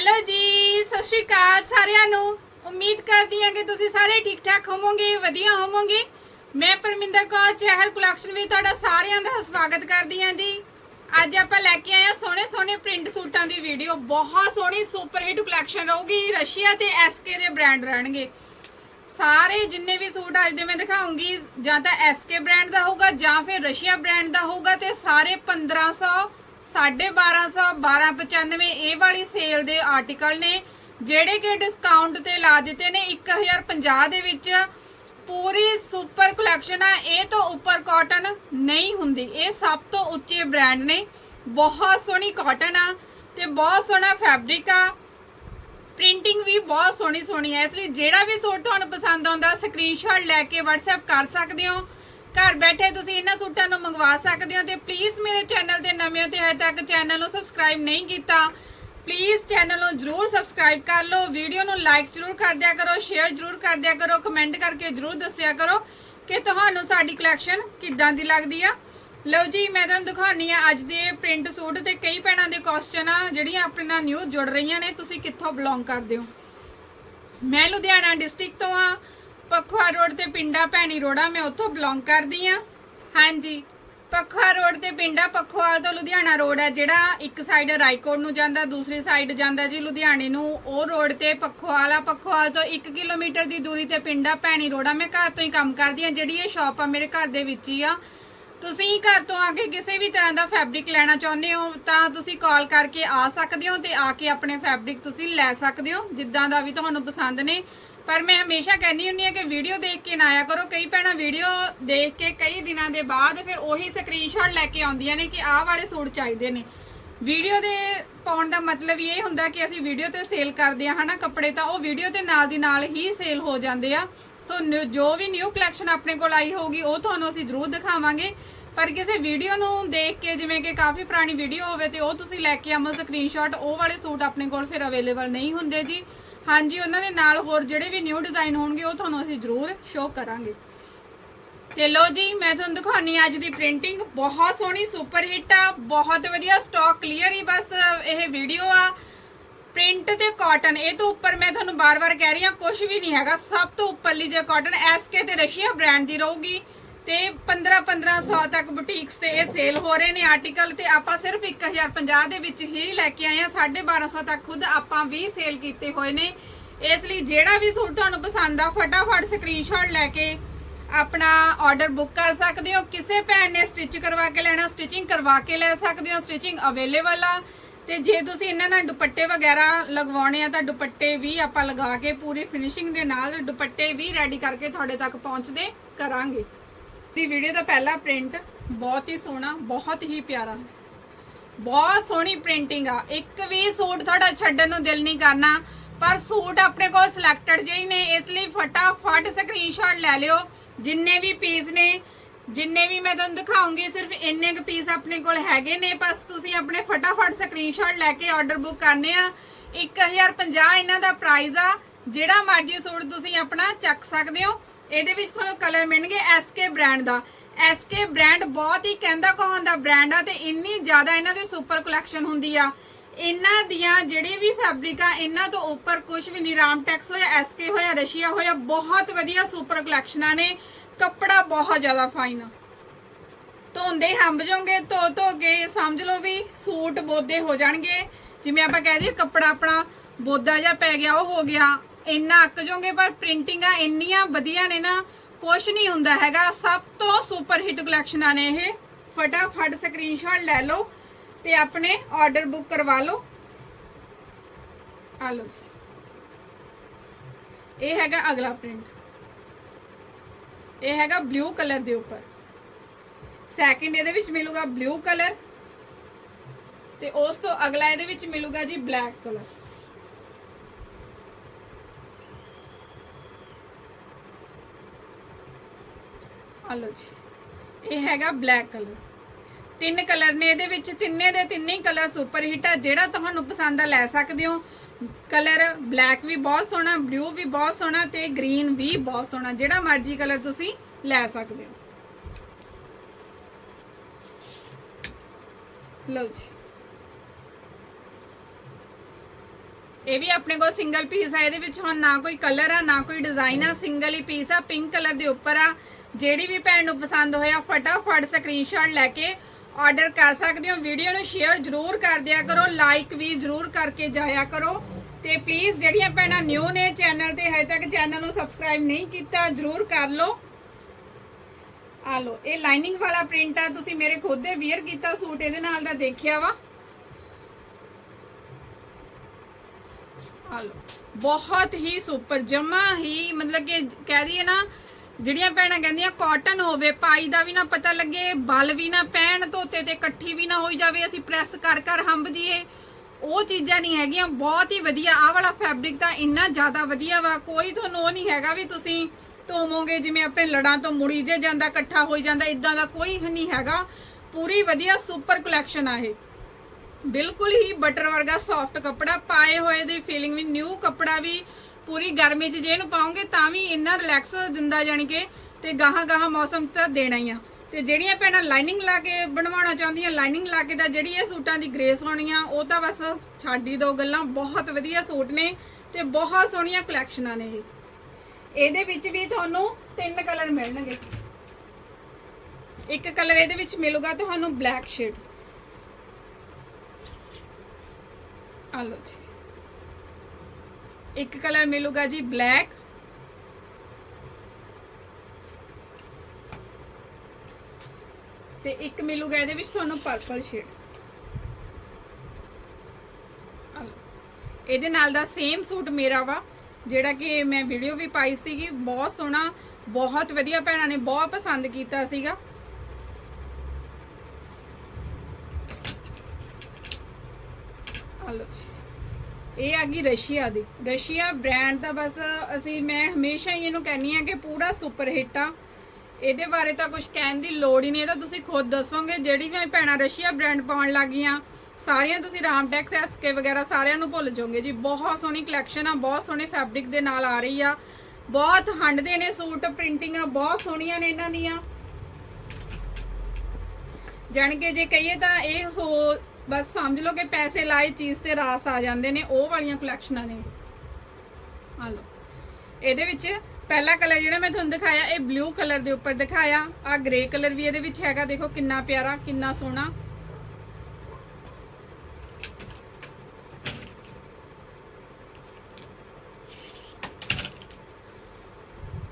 Hello ਜੀ, ਸਤਿ ਸ਼੍ਰੀ ਅਕਾਲ ਸਾਰਿਆਂ ਨੂੰ। ਉਮੀਦ ਕਰਦੀ ਹਾਂ ਕਿ ਤੁਸੀਂ ਸਾਰੇ ਠੀਕ ਠਾਕ ਹੋਵੋਗੇ, ਵਧੀਆ ਹੋਵੋਗੇ। ਮੈਂ ਪਰਮਿੰਦਰ ਕੌਰ, ਚਹਿਲ ਕਲੈਕਸ਼ਨ ਵਿੱਚ ਤੁਹਾਡਾ ਸਾਰਿਆਂ ਦਾ ਸਵਾਗਤ ਕਰਦੀ ਹਾਂ ਜੀ। ਅੱਜ ਆਪਾਂ ਲੈ ਕੇ ਆਏ ਹਾਂ ਸੋਹਣੇ ਸੋਹਣੇ ਪ੍ਰਿੰਟ ਸੂਟਾਂ ਦੀ ਵੀਡੀਓ। ਬਹੁਤ ਸੋਹਣੀ ਸੁਪਰ ਹਿੱਟ ਕਲੈਕਸ਼ਨ ਰਹੂਗੀ, ਰਸ਼ੀਆ ਤੇ ਐਸਕੇ ਦੇ ਬ੍ਰਾਂਡ ਰਹਿਣਗੇ। ਸਾਰੇ ਜਿੰਨੇ ਵੀ ਸੂਟ ਅੱਜ ਦੇ ਮੈਂ ਦਿਖਾਉਂਗੀ, ਜਾਂ ਤਾਂ ਐਸਕੇ ਬ੍ਰਾਂਡ ਦਾ ਹੋਊਗਾ, ਜਾਂ ਫਿਰ ਰਸ਼ੀਆ ਬ੍ਰਾਂਡ ਦਾ ਹੋਊਗਾ, ਤੇ ਸਾਰੇ 1500 1250 1295 ਇਹ ਵਾਲੀ ਸੇਲ ਦੇ ਆਰਟੀਕਲ ਨੇ, ਜਿਹੜੇ ਕਿ ਡਿਸਕਾਊਂਟ ਤੇ ਲਾ ਦਿੱਤੇ ਨੇ 1050 ਦੇ ਵਿੱਚ। ਪੂਰੀ ਸੁਪਰ ਕਲੈਕਸ਼ਨ ਆ, ਇਹ ਤੋਂ ਉੱਪਰ ਕਾਟਨ ਨਹੀਂ ਹੁੰਦੀ। ਇਹ ਸਭ ਤੋਂ ਉੱਚੇ ਬ੍ਰਾਂਡ ਨੇ। ਬਹੁਤ ਸੋਹਣੀ ਕਾਟਨ ਆ ਤੇ ਬਹੁਤ ਸੋਹਣਾ ਫੈਬਰਿਕ ਆ। ਪ੍ਰਿੰਟਿੰਗ ਵੀ ਬਹੁਤ ਸੋਹਣੀ ਸੋਹਣੀ ਹੈ ਇਸ ਲਈ ਜਿਹੜਾ ਵੀ ਸੂਟ ਤੁਹਾਨੂੰ ਪਸੰਦ ਆਉਂਦਾ ਸਕਰੀਨਸ਼ਾਟ ਲੈ ਕੇ WhatsApp ਕਰ ਸਕਦੇ ਹੋ। ਘਰ ਬੈਠੇ ਤੁਸੀਂ ਇਹਨਾਂ ਸੂਟਾਂ ਨੂੰ ਮੰਗਵਾ ਸਕਦੇ ਹੋ ਤੇ ਪਲੀਜ਼ ਮੇਰੇ ਚੈਨਲ ਤੇ ਨਵੇਂ ਤੇ ਹਜੇ ਤੱਕ ਚੈਨਲ ਨੂੰ ਸਬਸਕ੍ਰਾਈਬ ਨਹੀਂ ਕੀਤਾ ਪਲੀਜ਼ ਚੈਨਲ ਨੂੰ ਜਰੂਰ ਸਬਸਕ੍ਰਾਈਬ ਕਰ ਲਓ ਵੀਡੀਓ ਨੂੰ ਲਾਈਕ ਜਰੂਰ ਕਰ ਦਿਆ ਕਰੋ ਸ਼ੇਅਰ ਜਰੂਰ ਕਰ ਦਿਆ ਕਰੋ ਕਮੈਂਟ ਕਰਕੇ ਜਰੂਰ ਦੱਸਿਆ ਕਰੋ ਕਿ ਤੁਹਾਨੂੰ ਸਾਡੀ ਕਲੈਕਸ਼ਨ ਕਿੱਦਾਂ ਦੀ ਲੱਗਦੀ ਆ। ਲਓ ਜੀ, ਮੈਂ ਤੁਹਾਨੂੰ ਦਿਖਾਉਣੀ ਆ ਅੱਜ ਦੇ ਪ੍ਰਿੰਟ ਸੂਟ ਤੇ ਕਈ ਭੈਣਾਂ ਦੇ ਕੁਐਸਚਨ ਆ, ਜਿਹੜੀਆਂ ਆਪਣੇ ਨਾਲ ਨਿਊ ਜੁੜ ਰਹੀਆਂ ਨੇ, ਤੁਸੀਂ ਕਿੱਥੋਂ ਬਿਲੋਂਗ ਕਰਦੇ ਹੋ? ਮੈਂ ਲੁਧਿਆਣਾ ਡਿਸਟ੍ਰਿਕਟ ਤੋਂ ਆ ਪਖਵਾ ਰੋਡ ਤੇ ਪਿੰਡਾ ਭੈਣੀ ਰੋੜਾ ਮੈਂ ਉੱਥੋਂ ਬਿਲੋਂਗ ਕਰਦੀ ਆ। ਹਾਂਜੀ ਪਖਵਾ ਰੋਡ ਤੇ ਪਿੰਡਾ ਪਖਵਾਲ ਤੋਂ ਲੁਧਿਆਣਾ ਰੋਡ ਹੈ, ਜਿਹੜਾ ਇੱਕ ਸਾਈਡ ਰਾਈਕੋਟ ਨੂੰ ਜਾਂਦਾ, ਦੂਸਰੀ ਸਾਈਡ ਜਾਂਦਾ ਜੀ ਲੁਧਿਆਣੇ ਨੂੰ। ਉਹ ਰੋਡ ਤੇ ਪਖਵਾਲ ਆ, ਪਖਵਾਲ ਤੋਂ 1 ਕਿਲੋਮੀਟਰ ਦੀ ਦੂਰੀ ਤੇ ਪਿੰਡਾ ਭੈਣੀ ਰੋੜਾ ਮੈਂ ਘਰ ਤੋਂ ਹੀ ਕੰਮ ਕਰਦੀ ਆ, ਜਿਹੜੀ ਇਹ ਸ਼ਾਪ ਆ ਮੇਰੇ ਘਰ ਦੇ ਵਿੱਚ ਹੀ ਆ। ਤੁਸੀਂ ਘਰ ਤੋਂ ਆ ਕੇ ਕਿਸੇ ਵੀ ਤਰ੍ਹਾਂ ਦਾ ਫੈਬਰਿਕ ਲੈਣਾ ਚਾਹੁੰਦੇ ਹੋ, ਤਾਂ ਤੁਸੀਂ ਕਾਲ ਕਰਕੇ ਆ ਸਕਦੇ ਹੋ ਤੇ ਆ ਕੇ ਆਪਣੇ ਫੈਬਰਿਕ ਤੁਸੀਂ ਲੈ ਸਕਦੇ ਹੋ, ਜਿੱਦਾਂ ਦਾ ਵੀ ਤੁਹਾਨੂੰ ਪਸੰਦ ਨੇ। ਪਰ ਮੈਂ ਹਮੇਸ਼ਾ ਕਹਿੰਦੀ ਹੁੰਦੀ ਹਾਂ ਕਿ ਵੀਡੀਓ ਦੇਖ ਕੇ ਨਾ ਆਇਆ ਕਰੋ। ਕਈ ਭੈਣਾਂ ਵੀਡੀਓ ਦੇਖ ਕੇ ਕਈ ਦਿਨਾਂ ਦੇ ਬਾਅਦ ਫਿਰ ਉਹੀ ਸਕਰੀਨਸ਼ਾਟ ਲੈ ਕੇ ਆਉਂਦੀਆਂ ਨੇ ਕਿ ਆਹ ਵਾਲੇ ਸੂਟ ਚਾਹੀਦੇ ਨੇ। ਵੀਡੀਓ ਦੇ ਪਾਉਣ ਦਾ ਮਤਲਬ ਇਹ ਹੁੰਦਾ ਕਿ ਅਸੀਂ ਵੀਡੀਓ ਤੇ ਸੇਲ ਕਰਦੇ ਆ ਹਨਾ ਕੱਪੜੇ, ਤਾਂ ਉਹ ਵੀਡੀਓ ਦੇ ਨਾਲ ਦੀ ਨਾਲ ਹੀ ਸੇਲ ਹੋ ਜਾਂਦੇ ਆ। ਸੋ ਨਿਊ- ਜੋ ਵੀ ਨਿਊ ਕਲੈਕਸ਼ਨ ਆਪਣੇ ਕੋਲ ਆਈ ਹੋਊਗੀ, ਉਹ ਤੁਹਾਨੂੰ ਅਸੀਂ ਜ਼ਰੂਰ ਦਿਖਾਵਾਂਗੇ। ਪਰ ਕਿਸੇ ਵੀਡੀਓ ਨੂੰ ਦੇਖ ਕੇ, ਜਿਵੇਂ ਕਿ ਕਾਫੀ ਪੁਰਾਣੀ ਵੀਡੀਓ ਹੋਵੇ ਤੇ ਉਹ ਤੁਸੀਂ ਲੈ ਕੇ ਆਮੋ ਸਕਰੀਨਸ਼ਾਟ ਉਹ ਵਾਲੇ ਸੂਟ ਆਪਣੇ ਕੋਲ ਫਿਰ ਅਵੇਲੇਬਲ ਨਹੀਂ ਹੁੰਦੇ ਜੀ। ਹਾਂਜੀ, ਉਹਨਾਂ ਦੇ ਨਾਲ ਹੋਰ ਜਿਹੜੇ ਵੀ ਨਿਊ ਡਿਜ਼ਾਈਨ ਹੋਣਗੇ, ਉਹ ਤੁਹਾਨੂੰ ਅਸੀਂ ਜ਼ਰੂਰ ਸ਼ੋਅ ਕਰਾਂਗੇ। ਤੇ ਲੋ ਜੀ, ਮੈਂ ਤੁਹਾਨੂੰ ਦਿਖਾਉਣੀ ਅੱਜ ਦੀ ਪ੍ਰਿੰਟਿੰਗ ਬਹੁਤ ਸੋਹਣੀ ਸੁਪਰ ਹਿੱਟ ਆ, ਬਹੁਤ ਵਧੀਆ ਸਟਾਕ ਕਲੀਅਰ ਹੀ ਬਸ ਇਹ ਵੀਡੀਓ ਆ। ਪ੍ਰਿੰਟ ਤੇ ਕਾਟਨ ਇਹ ਤੋਂ ਉੱਪਰ ਮੈਂ ਤੁਹਾਨੂੰ ਬਾਰ-ਬਾਰ ਕਹਿ ਰਹੀ ਹਾਂ ਕੁਝ ਵੀ ਨਹੀਂ ਹੈਗਾ। ਸਭ ਤੋਂ ਉੱਪਰਲੀ ਜੇ ਕਾਟਨ ਐਸਕੇ ਤੇ ਰਸ਼ੀਆ ਬ੍ਰਾਂਡ ਦੀ ਰਹੂਗੀ। ਤੇ 15 1500 ਤੱਕ ਬੁਟੀਕਸ ਤੇ ਇਹ ਸੇਲ ਹੋ ਰਹੇ ਨੇ। ਆਰਟੀਕਲ ਤੇ ਆਪਾਂ ਸਿਰਫ 1050 ਦੇ ਵਿੱਚ ਹੀ ਲੈ ਕੇ ਆਏ ਆ 1250 ਤੱਕ ਖੁਦ ਆਪਾਂ ਵੀ ਸੇਲ ਕੀਤੇ ਹੋਏ ਨੇ। ਇਸ ਲਈ ਜਿਹੜਾ ਵੀ ਸੂਟ ਤੁਹਾਨੂੰ ਪਸੰਦ ਆ, ਫਟਾਫਟ ਸਕਰੀਨਸ਼ਾਟ ਲੈ ਕੇ ਆਪਣਾ ਆਰਡਰ ਬੁੱਕ ਕਰ ਸਕਦੇ ਹੋ। ਕਿਸੇ ਭੈਣ ਨੇ ਸਟਿਚ ਕਰਵਾ ਕੇ ਲੈਣਾ ਸਟਿਚਿੰਗ ਕਰਵਾ ਕੇ ਲੈ ਸਕਦੇ ਹੋ। ਸਟਿਚਿੰਗ ਅਵੇਲੇਬਲ ਆ। ਤੇ ਜੇ ਤੁਸੀਂ ਇਹਨਾਂ ਨਾਲ ਦੁਪੱਟੇ ਵਗੈਰਾ ਲਗਵਾਉਣੇ ਆ, ਤਾਂ ਦੁਪੱਟੇ ਵੀ ਆਪਾਂ ਲਗਾ ਕੇ ਪੂਰੀ ਫਿਨਿਸ਼ਿੰਗ ਦੇ ਨਾਲ ਦੁਪੱਟੇ ਵੀ ਰੈਡੀ ਕਰਕੇ ਤੁਹਾਡੇ ਤੱਕ ਪਹੁੰਚਦੇ ਕਰਾਂਗੇ। ਦੀ ਵੀਡੀਓ ਦਾ ਪਹਿਲਾ ਪ੍ਰਿੰਟ ਬਹੁਤ ਹੀ ਸੋਹਣਾ, ਬਹੁਤ ਹੀ ਪਿਆਰਾ। ਬਹੁਤ ਸੋਹਣੀ ਪ੍ਰਿੰਟਿੰਗ ਆ। ਇੱਕ ਵੀ ਸੂਟ ਤੁਹਾਡਾ ਛੱਡਣ ਨੂੰ ਦਿਲ ਨਹੀਂ ਕਰਨਾ, ਪਰ ਸੂਟ ਆਪਣੇ ਕੋਲ ਸਿਲੈਕਟਡ ਜਿਹੇ ਨੇ, ਇਸ ਲਈ ਫਟਾਫਟ ਸਕਰੀਨਸ਼ਾਟ ਲੈ ਲਿਓ। ਜਿੰਨੇ ਵੀ ਪੀਸ ਨੇ, ਜਿੰਨੇ ਵੀ ਮੈਂ ਤੁਹਾਨੂੰ ਦਿਖਾਉਂਗੀ, ਸਿਰਫ ਇੰਨੇ ਕੁ ਪੀਸ ਆਪਣੇ ਕੋਲ ਹੈਗੇ ਨੇ, ਬਸ ਤੁਸੀਂ ਆਪਣੇ ਫਟਾਫਟ ਸਕਰੀਨਸ਼ਾਟ ਲੈ ਕੇ ਆਰਡਰ ਬੁੱਕ ਕਰਨੇ ਆ। 1050 ਇਹਨਾਂ ਦਾ ਪ੍ਰਾਈਸ ਆ। ਜਿਹੜਾ ਮਰਜ਼ੀ ਸੂਟ ਤੁਸੀਂ ਆਪਣਾ ਚੱਕ ਸਕਦੇ ਹੋ। ਇਹਦੇ ਵਿੱਚ ਤੁਹਾਨੂੰ ਕਲਰ ਮਿਲਣਗੇ ਐਸਕੇ ਬ੍ਰਾਂਡ ਦਾ। ਐਸਕੇ ਬ੍ਰਾਂਡ ਬਹੁਤ ਹੀ ਕਹਿੰਦਾ ਕਹਾਉਣ ਦਾ ਬ੍ਰਾਂਡ ਆ ਤੇ ਇੰਨੀ ਜ਼ਿਆਦਾ ਇਹਨਾਂ ਦੀ ਸੁਪਰ ਕਲੈਕਸ਼ਨ ਹੁੰਦੀ ਆ। ਇਹਨਾਂ ਦੀਆਂ ਜਿਹੜੇ ਵੀ ਫੈਬਰਿਕ ਆ, ਇਹਨਾਂ ਤੋਂ ਉੱਪਰ ਕੁਝ ਵੀ ਨਹੀਂ ਰਾਮਟੈਕਸ ਹੋਇਆ ਐਸਕੇ ਹੋਇਆ, ਰਸ਼ੀਆ ਹੋਇਆ, ਬਹੁਤ ਵਧੀਆ ਸੁਪਰ ਕਲੈਕਸ਼ਨਾਂ ਨੇ। ਕੱਪੜਾ ਬਹੁਤ ਜ਼ਿਆਦਾ ਫਾਈਨ ਆ। ਧੋਂਦੇ ਹੰਬ ਜਾਓਗੇ, ਧੋ ਧੋ ਕੇ ਸਮਝ ਲਓ ਵੀ ਸੂਟ ਬੋਦੇ ਹੋ ਜਾਣਗੇ। ਜਿਵੇਂ ਆਪਾਂ ਕਹਿ ਦਈਏ ਕੱਪੜਾ ਆਪਣਾ ਬੋਦਾ ਜਿਹਾ ਪੈ ਗਿਆ, ਉਹ ਹੋ ਗਿਆ। ਇੰਨਾ ਅੱਕ ਜਾਓਗੇ, ਪਰ ਪ੍ਰਿੰਟਿੰਗਾਂ ਇੰਨੀਆਂ ਵਧੀਆ ਨੇ ਨਾ ਕੁਝ ਨਹੀਂ ਹੁੰਦਾ ਹੈਗਾ। ਸਭ ਤੋਂ ਸੁਪਰ ਹਿੱਟ ਕਲੈਕਸ਼ਨਾਂ ਨੇ ਇਹ। ਫਟਾਫਟ ਸਕਰੀਨਸ਼ਾਟ ਲੈ ਲਓ ਤੇ ਆਪਣੇ ਆਰਡਰ ਬੁੱਕ ਕਰਵਾ ਲਓ। ਆ ਲਓ ਜੀ। ਇਹ ਹੈਗਾ ਅਗਲਾ ਪ੍ਰਿੰਟ ਇਹ ਹੈਗਾ ਬਲੂ ਕਲਰ ਦੇ ਉੱਪਰ। ਸੈਕਿੰਡ ਇਹਦੇ ਵਿੱਚ ਮਿਲੂਗਾ ਬਲੂ ਕਲਰ ਤੇ ਉਸ ਤੋਂ ਅਗਲਾ ਇਹਦੇ ਵਿੱਚ ਮਿਲੂਗਾ ਜੀ ਬਲੈਕ ਕਲਰ ਆ ਲਓ ਜੀ। ਇਹ ਹੈਗਾ ਬਲੈਕ ਕਲਰ ਤਿੰਨ ਕਲਰ ਨੇ ਇਹਦੇ ਵਿੱਚ, ਤਿੰਨੇ ਦੇ ਤਿੰਨੇ ਹੀ ਕਲਰ ਸੁਪਰ ਹਿੱਟ ਆ। ਜਿਹੜਾ ਤੁਹਾਨੂੰ ਪਸੰਦ ਆ, ਲੈ ਸਕਦੇ ਹੋ। ਕਲਰ ਬਲੈਕ ਵੀ ਬਹੁਤ ਸੋਹਣਾ ਬਲੂ ਵੀ ਬਹੁਤ ਸੋਹਣਾ ਤੇ ਗ੍ਰੀਨ ਵੀ ਬਹੁਤ ਸੋਹਣਾ। ਜਿਹੜਾ ਮਰਜ਼ੀ ਕਲਰ ਤੁਸੀਂ ਲੈ ਸਕਦੇ ਹੋ। ਲਓ ਜੀ। ਇਹ ਵੀ ਆਪਣੇ ਕੋਲ ਸਿੰਗਲ ਪੀਸ ਆ। ਇਹਦੇ ਵਿੱਚ ਹੁਣ ਨਾ ਕੋਈ ਕਲਰ ਆ, ਨਾ ਕੋਈ ਡਿਜ਼ਾਈਨ ਆ। ਸਿੰਗਲ ਹੀ ਪੀਸ ਆ। ਪਿੰਕ ਕਲਰ ਦੇ ਉੱਪਰ ਆ। ਜਿਹੜੀ ਵੀ ਭੈਣ ਨੂੰ ਪਸੰਦ ਹੋਇਆ, ਫਟਾਫਟ ਸਕਰੀਨਸ਼ਾਟ ਲੈ ਕੇ ਆਰਡਰ ਕਰ ਸਕਦੇ ਹੋ। ਵੀਡੀਓ ਨੂੰ ਸ਼ੇਅਰ ਜ਼ਰੂਰ ਕਰ ਦਿਆ ਕਰੋ ਲਾਈਕ ਵੀ ਜ਼ਰੂਰ ਕਰਕੇ ਜਾਇਆ ਕਰੋ। ਤੇ ਪਲੀਜ਼ ਜਿਹੜੀਆਂ ਭੈਣਾਂ ਨਿਊ ਨੇ ਚੈਨਲ ਤੇ, ਹਜੇ ਤੱਕ ਚੈਨਲ ਨੂੰ ਸਬਸਕ੍ਰਾਈਬ ਨਹੀਂ ਕੀਤਾ, ਜ਼ਰੂਰ ਕਰ ਲਓ। ਆ ਲੋ ਇਹ ਲਾਈਨਿੰਗ ਵਾਲਾ ਪ੍ਰਿੰਟ ਆ, ਤੁਸੀਂ ਮੇਰੇ ਖੁਦ ਦੇ ਵੀਅਰ ਕੀਤਾ ਸੂਟ, ਇਹਦੇ ਨਾਲ ਦਾ ਦੇਖਿਆ ਵਾ। ਆ ਲੋ ਬਹੁਤ ਹੀ ਸੁਪਰ ਜਮਾ ਹੀ ਮਤਲਬ ਕਿ ਕਹਿ ਦਈਏ ਨਾ ਜਿਹੜੀਆਂ ਭੈਣਾਂ ਕਹਿੰਦੀਆਂ ਕਾਟਨ ਹੋਵੇ, ਪਾਈ ਦਾ ਵੀ ਨਾ ਪਤਾ ਲੱਗੇ, ਬਲ ਵੀ ਨਾ ਪੈਣ, ਧੋਤੇ ਤੇ ਇਕੱਠੀ ਵੀ ਨਾ ਹੋਈ ਜਾਵੇ, ਅਸੀਂ ਪ੍ਰੈਸ ਕਰ ਕਰ ਹੰਬ ਜੀਏ ਉਹ ਚੀਜ਼ਾਂ ਨਹੀਂ ਹੈਗੀਆਂ, ਬਹੁਤ ਹੀ ਵਧੀਆ। ਆਹ ਵਾਲਾ ਫੈਬਰਿਕ ਤਾਂ ਇੰਨਾ ਜ਼ਿਆਦਾ ਵਧੀਆ ਵਾ, ਕੋਈ ਤੁਹਾਨੂੰ ਉਹ ਨਹੀਂ ਹੈਗਾ ਵੀ ਤੁਸੀਂ ਧੋਵੋਗੇ, ਜਿਵੇਂ ਆਪਣੇ ਲੜਾਂ ਤੋਂ ਮੁੜੀ ਜੇ ਜਾਂਦਾ, ਇਕੱਠਾ ਹੋਈ ਜਾਂਦਾ ਇਦਾਂ ਦਾ ਕੋਈ ਨਹੀਂ ਹੈਗਾ। ਪੂਰੀ ਵਧੀਆ ਸੁਪਰ ਕਲੈਕਸ਼ਨ ਆ ਇਹ। ਬਿਲਕੁਲ ਹੀ ਬਟਰ ਵਰਗਾ ਸੌਫਟ ਕੱਪੜਾ, ਪਾਏ ਹੋਏ ਦੀ ਫੀਲਿੰਗ ਵੀ ਨਿਊ ਕੱਪੜਾ ਵੀ। ਪੂਰੀ ਗਰਮੀ 'ਚ ਜੇ ਇਹਨੂੰ ਪਾਉਂਗੇ ਤਾਂ ਵੀ ਇੰਨਾ ਰਿਲੈਕਸ ਦਿੰਦਾ ਜਾਣੀ ਕਿ ਤੇ ਗਾਹਾਂ ਗਾਹਾਂ ਮੌਸਮ ਤਾਂ ਦੇਣਾ ਹੀ ਆ। ਤੇ ਜਿਹੜੀਆਂ ਭੈਣਾਂ ਲਾਈਨਿੰਗ ਲਾ ਕੇ ਬਣਵਾਉਣਾ ਚਾਹੁੰਦੀਆਂ ਲਾਈਨਿੰਗ ਲਾ ਕੇ ਤਾਂ ਜਿਹੜੀ ਇਹ ਸੂਟਾਂ ਦੀ ਗ੍ਰੇਸ ਹੋਣੀ ਆ ਉਹ ਤਾਂ ਬਸ ਛੱਡ ਹੀ ਦੋ ਗੱਲਾਂ। ਬਹੁਤ ਵਧੀਆ ਸੂਟ ਨੇ ਤੇ ਬਹੁਤ ਸੋਹਣੀਆਂ ਕਲੈਕਸ਼ਨਾਂ ਨੇ ਇਹ। ਇਹਦੇ ਵਿੱਚ ਵੀ ਤੁਹਾਨੂੰ ਤਿੰਨ ਕਲਰ ਮਿਲਣਗੇ। ਇੱਕ ਕਲਰ ਇਹਦੇ ਵਿੱਚ ਮਿਲੂਗਾ ਤੁਹਾਨੂੰ ਬਲੈਕ ਸ਼ੇਡ ਆ ਲਓ ਜੀ। ਇੱਕ ਕਲਰ ਮਿਲੂਗਾ ਜੀ ਬਲੈਕ। ਤੇ ਇੱਕ ਮਿਲੂਗਾ ਇਹਦੇ ਵਿੱਚ ਤੁਹਾਨੂੰ ਪਰਪਲ ਸ਼ੇਡ ਇਹਦੇ ਨਾਲ ਦਾ ਸੇਮ ਸੂਟ ਮੇਰਾ ਵਾ, ਜਿਹੜਾ ਕਿ ਮੈਂ ਵੀਡੀਓ ਵੀ ਪਾਈ ਸੀਗੀ। ਬਹੁਤ ਸੋਹਣਾ, ਬਹੁਤ ਵਧੀਆ ਭੈਣਾਂ ਨੇ ਬਹੁਤ ਪਸੰਦ ਕੀਤਾ ਸੀਗਾ। ਆ ਲਓ ਜੀ। ਇਹ ਆ ਗਈ ਰਸ਼ੀਆ ਦੀ। ਰਸ਼ੀਆ ਬ੍ਰਾਂਡ ਦਾ ਬਸ ਅਸੀਂ ਮੈਂ ਹਮੇਸ਼ਾ ਹੀ ਇਹਨੂੰ ਕਹਿੰਨੀ ਆ ਕਿ ਪੂਰਾ ਸੁਪਰ ਹਿੱਟ ਆ। ਇਹਦੇ ਬਾਰੇ ਤਾਂ ਕੁਝ ਕਹਿਣ ਦੀ ਲੋੜ ਹੀ ਨਹੀਂ, ਇਹ ਤਾਂ ਤੁਸੀਂ ਖੁਦ ਦੱਸੋਗੇ ਜਿਹੜੀ ਵੀ ਭੈਣਾਂ ਰਸ਼ੀਆ ਬ੍ਰਾਂਡ ਪਾਉਣ ਲੱਗੀਆਂ, ਸਾਰੀਆਂ ਤੁਸੀਂ ਰਾਮਟੈਕਸ ਐਸਕੇ ਵਗੈਰਾ ਸਾਰਿਆਂ ਨੂੰ ਭੁੱਲ ਜਾਓਗੇ ਜੀ। ਬਹੁਤ ਸੋਹਣੀ ਕਲੈਕਸ਼ਨ ਆ, ਬਹੁਤ ਸੋਹਣੇ ਫੈਬਰਿਕ ਦੇ ਨਾਲ ਆ ਰਹੀ ਆ। ਬਹੁਤ ਹੰਡਦੇ ਨੇ ਸੂਟ ਪ੍ਰਿੰਟਿੰਗਾਂ ਬਹੁਤ ਸੋਹਣੀਆਂ ਨੇ ਇਹਨਾਂ ਦੀਆਂ। ਜਾਣ ਕੇ ਜੇ ਕਹੀਏ ਤਾਂ ਇਹ ਸੋ ਬਸ ਸਮਝ ਲਓ ਕਿ ਪੈਸੇ ਲਾਏ, ਚੀਜ਼ ਤੇ ਰਾਸ ਆ ਜਾਂਦੇ ਨੇ, ਉਹ ਵਾਲੀਆਂ ਕਲੈਕਸ਼ਨਾਂ ਨੇ। ਆ ਲਓ। ਇਹਦੇ ਵਿੱਚ ਪਹਿਲਾ ਕਲਰ ਜਿਹੜਾ ਮੈਂ ਤੁਹਾਨੂੰ ਦਿਖਾਇਆ, ਇਹ ਬਲੂ ਕਲਰ ਦੇ ਉੱਪਰ ਦਿਖਾਇਆ। ਆ ਗ੍ਰੇ ਕਲਰ ਵੀ ਇਹਦੇ ਵਿੱਚ ਹੈਗਾ, ਦੇਖੋ ਕਿੰਨਾ ਪਿਆਰਾ, ਕਿੰਨਾ ਸੋਹਣਾ।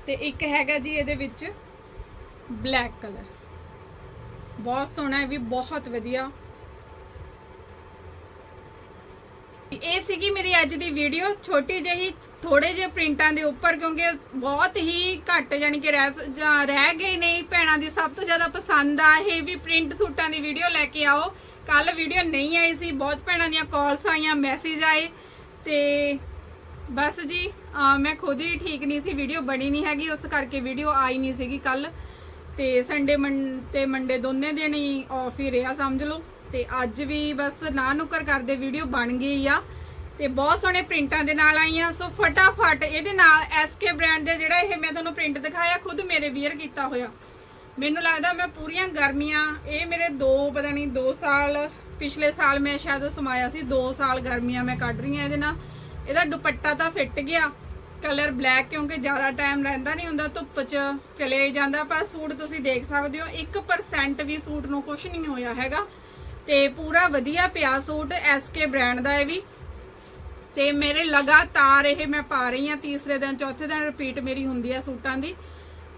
ਤੇ ਇੱਕ ਹੈਗਾ ਜੀ ਇਹਦੇ ਵਿੱਚ ਬਲੈਕ ਕਲਰ ਬਹੁਤ ਸੋਹਣਾ ਹੈ ਵੀ ਬਹੁਤ ਵਧੀਆ। ਇਹ ਸੀਗੀ ਮੇਰੀ ਅੱਜ ਦੀ ਵੀਡੀਓ ਛੋਟੀ ਜਿਹੀ ਥੋੜੇ ਜਿਹੇ ਪ੍ਰਿੰਟਾਂ ਦੇ ਉੱਪਰ, ਕਿਉਂਕਿ ਬਹੁਤ ਹੀ ਘੱਟ ਯਾਨੀ ਕਿ ਰਹਿ ਜਾਂ ਰਹਿ ਗਏ ਨਹੀਂ ਭੈਣਾਂ ਦੀ। ਸਭ ਤੋਂ ਜ਼ਿਆਦਾ ਪਸੰਦ ਆ ਇਹ ਵੀ ਪ੍ਰਿੰਟ ਸੂਟਾਂ ਦੀ ਵੀਡੀਓ ਲੈ ਕੇ ਆਓ। ਕੱਲ ਵੀਡੀਓ ਨਹੀਂ ਆਈ ਸੀ, ਬਹੁਤ ਭੈਣਾਂ ਦੀਆਂ ਕਾਲਸ ਆਈਆਂ ਮੈਸੇਜ ਆਏ। ਤੇ ਬਸ ਜੀ ਮੈਂ ਖੁਦ ਹੀ ਠੀਕ ਨਹੀਂ ਸੀ ਵੀਡੀਓ ਬਣੀ ਨਹੀਂ ਹੈਗੀ, ਉਸ ਕਰਕੇ ਵੀਡੀਓ ਆਈ ਨਹੀਂ ਸੀਗੀ ਕੱਲ। ਤੇ ਸੰਡੇ ਤੇ ਮੰਡੇ ਦੋਨੇ ਦਿਨ ਹੀ ਆਫ ਹੀ ਰਿਹਾ, ਸਮਝ ਲਓ। ਤੇ ਅੱਜ ਵੀ ਬਸ ਨਾ ਨੁਕਰ ਕਰਦੇ ਵੀਡੀਓ ਬਣ ਗਈ ਆ ਤੇ ਬਹੁਤ ਸੋਹਣੇ ਪ੍ਰਿੰਟਾਂ ਦੇ ਨਾਲ ਆਈਆਂ। ਸੋ ਫਟਾਫਟ ਇਹਦੇ ਨਾਲ ਐਸਕੇ ਬ੍ਰਾਂਡ ਦੇ ਜਿਹੜਾ ਇਹ ਮੈਂ ਤੁਹਾਨੂੰ ਪ੍ਰਿੰਟ ਦਿਖਾਇਆ, ਖੁਦ ਮੇਰੇ ਵੀਅਰ ਕੀਤਾ ਹੋਇਆ। ਮੈਨੂੰ ਲੱਗਦਾ ਮੈਂ ਪੂਰੀਆਂ ਗਰਮੀਆਂ, ਇਹ ਮੇਰੇ ਦੋ, ਪਤਾ ਨਹੀਂ 2 ਸਾਲ, ਪਿਛਲੇ ਸਾਲ ਮੈਂ ਸ਼ਾਇਦ ਸਮਾਇਆ ਸੀ 2 ਸਾਲ ਗਰਮੀਆਂ ਮੈਂ ਕੱਢ ਰਹੀ ਹਾਂ ਇਹਦੇ ਨਾਲ। ਇਹਦਾ ਦੁਪੱਟਾ ਤਾਂ ਫਿੱਟ ਗਿਆ। ਕਲਰ ਬਲੈਕ ਕਿਉਂਕਿ ਜ਼ਿਆਦਾ ਟਾਈਮ ਰਹਿੰਦਾ ਨਹੀਂ ਹੁੰਦਾ, ਧੁੱਪ 'ਚ ਚਲੇ ਹੀ ਜਾਂਦਾ, ਪਰ ਸੂਟ ਤੁਸੀਂ ਦੇਖ ਸਕਦੇ ਹੋ 1% ਵੀ ਸੂਟ ਨੂੰ ਕੁਝ ਨਹੀਂ ਹੋਇਆ ਹੈਗਾ। ਤੇ ਪੂਰਾ ਵਧੀਆ ਪਿਆ ਸੂਟ ਐਸਕੇ ਬ੍ਰਾਂਡ ਦਾ ਇਹ ਵੀ। ਤੇ ਮੇਰੇ ਲਗਾਤਾਰ ਇਹ ਮੈਂ ਪਾ ਰਹੀ ਹਾਂ, ਤੀਸਰੇ ਦਿਨ, ਚੌਥੇ ਦਿਨ ਰਿਪੀਟ ਮੇਰੀ ਹੁੰਦੀ ਹੈ ਸੂਟਾਂ ਦੀ।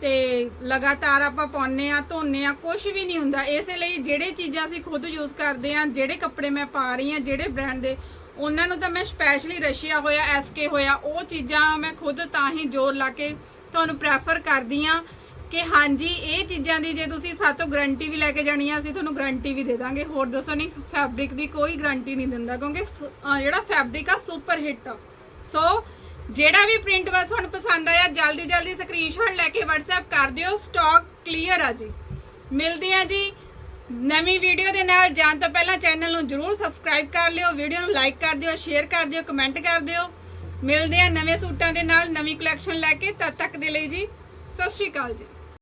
ਤੇ ਲਗਾਤਾਰ ਆਪਾਂ ਪਾਉਨੇ ਆ ਧੋਨੇ ਆ ਕੁਝ ਵੀ ਨਹੀਂ ਹੁੰਦਾ। ਇਸੇ ਲਈ ਜਿਹੜੇ ਚੀਜ਼ਾਂ ਅਸੀਂ ਖੁਦ ਯੂਜ਼ ਕਰਦੇ ਆ ਜਿਹੜੇ ਕੱਪੜੇ ਮੈਂ ਪਾ ਰਹੀ ਆ ਜਿਹੜੇ ਬ੍ਰਾਂਡ ਦੇ, ਉਹਨਾਂ ਨੂੰ ਤਾਂ ਮੈਂ ਸਪੈਸ਼ਲੀ ਰਸ਼ੀਆ ਹੋਇਆ ਐਸਕੇ ਹੋਇਆ, ਉਹ ਚੀਜ਼ਾਂ ਮੈਂ ਖੁਦ ਤਾਂ ਹੀ ਜ਼ੋਰ ਲਾ ਕੇ ਤੁਹਾਨੂੰ ਪ੍ਰੈਫਰ ਕਰਦੀ ਆ ਕਿ ਹਾਂਜੀ, ਇਹ ਚੀਜ਼ਾਂ ਦੀ ਜੇ ਤੁਸੀਂ ਸਾਤੋਂ ਗਰੰਟੀ ਵੀ ਲੈ ਕੇ ਜਾਣੀ ਆ ਅਸੀਂ ਤੁਹਾਨੂੰ ਗਰੰਟੀ ਵੀ ਦੇ ਦਾਂਗੇ। ਹੋਰ ਦੱਸੋ ਨਹੀਂ ਫੈਬਰਿਕ ਦੀ ਕੋਈ ਗਰੰਟੀ ਨਹੀਂ ਦਿੰਦਾ, ਕਿਉਂਕਿ ਜਿਹੜਾ ਫੈਬਰਿਕ ਆ ਸੁਪਰ ਹਿੱਟ ਆ। ਸੋ ਜਿਹੜਾ ਵੀ ਪ੍ਰਿੰਟ ਬਸ ਤੁਹਾਨੂੰ ਪਸੰਦ ਆਇਆ, ਜਲਦੀ ਜਲਦੀ ਸਕਰੀਨਸ਼ਾਟ ਲੈ ਕੇ WhatsApp ਕਰ ਦਿਓ ਸਟਾਕ ਕਲੀਅਰ ਆ ਜੀ। ਮਿਲਦੇ ਆ ਜੀ ਨਵੀਂ ਵੀਡੀਓ ਦੇ ਨਾਲ। ਜਾਣ ਤੋਂ ਪਹਿਲਾਂ ਚੈਨਲ ਨੂੰ ਜਰੂਰ ਸਬਸਕ੍ਰਾਈਬ ਕਰ ਲਿਓ ਵੀਡੀਓ ਨੂੰ ਲਾਈਕ ਕਰ ਦਿਓ ਸ਼ੇਅਰ ਕਰ ਦਿਓ ਕਮੈਂਟ ਕਰ ਦਿਓ। ਮਿਲਦੇ ਆ ਨਵੇਂ ਸੂਟਾਂ ਦੇ ਨਾਲ, ਨਵੀਂ ਕਲੈਕਸ਼ਨ ਲੈ ਕੇ। ਤਦ ਤੱਕ ਦੇ ਲਈ ਜੀ, ਸਤਿ ਸ਼੍ਰੀ ਅਕਾਲ ਜੀ।